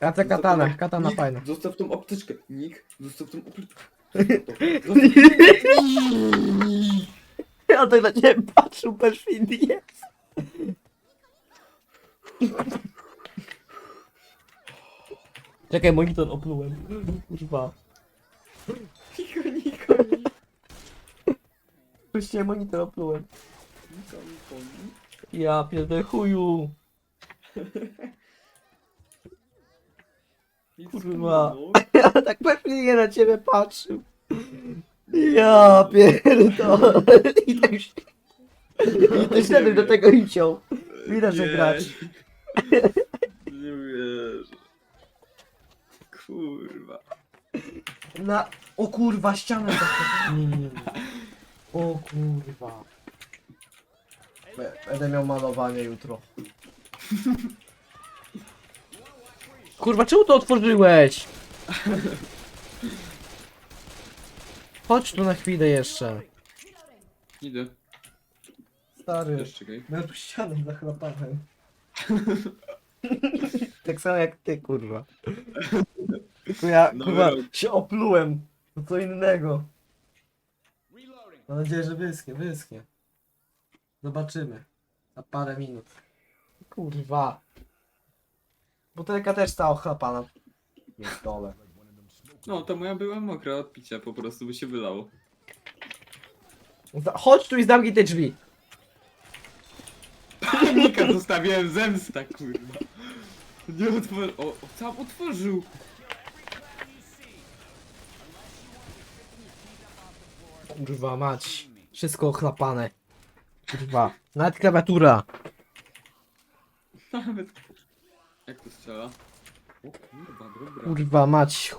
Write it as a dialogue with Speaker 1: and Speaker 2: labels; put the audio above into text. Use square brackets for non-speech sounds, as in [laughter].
Speaker 1: Ja tę katanę, katana
Speaker 2: Nick,
Speaker 1: fajna.
Speaker 2: Zostaw tą apteczkę. Nick, zostaw tą apteczkę.
Speaker 1: Ja tak na ciebie patrzył perfidnie. Czekaj, monitor oplułem. Kurwa.
Speaker 2: Niko, Niko, Niko,
Speaker 1: Puściłem monitor oplułem.
Speaker 2: Niko, Niko.
Speaker 1: Ja pierdolę chuju.
Speaker 2: Nic
Speaker 1: Kurwa. Ja [laughs] tak perfidnie na ciebie patrzył. Ja pierdolę. I tak się... I tak szedłem do tego i ciął. Widać, że
Speaker 2: Nie.
Speaker 1: gracz.
Speaker 2: Nie wierzę. Kurwa.
Speaker 1: Na... O kurwa, ścianę zaskoczyłem. O kurwa. Be- Będę miał malowanie jutro. Kurwa, czemu to otworzyłeś? Chodź tu na chwilę jeszcze.
Speaker 2: Idę.
Speaker 1: Stary,
Speaker 2: Też czekaj.
Speaker 1: miał tu ścianę zachlapałem. [laughs] tak samo jak ty, kurwa. Ja,
Speaker 2: No
Speaker 1: kurwa, się oplułem. To co innego. Mam nadzieję, że wyschnie, wyschnie. Zobaczymy. Za parę minut. Kurwa. Butelka też stała ochlapana. Jest dole.
Speaker 2: No, ta moja była mokra od picia, po prostu by się wylało.
Speaker 1: Za- Chodź tu i zamknij te drzwi.
Speaker 2: Nika zostawiłem zemsta, kurwa. Nie otworzył. O, o, sam otworzył.
Speaker 1: Kurwa mać. Wszystko ochlapane. Kurwa. Nawet klawiatura.
Speaker 2: Nawet. Jak to strzela? O kurwa, dobra.
Speaker 1: Kurwa mać.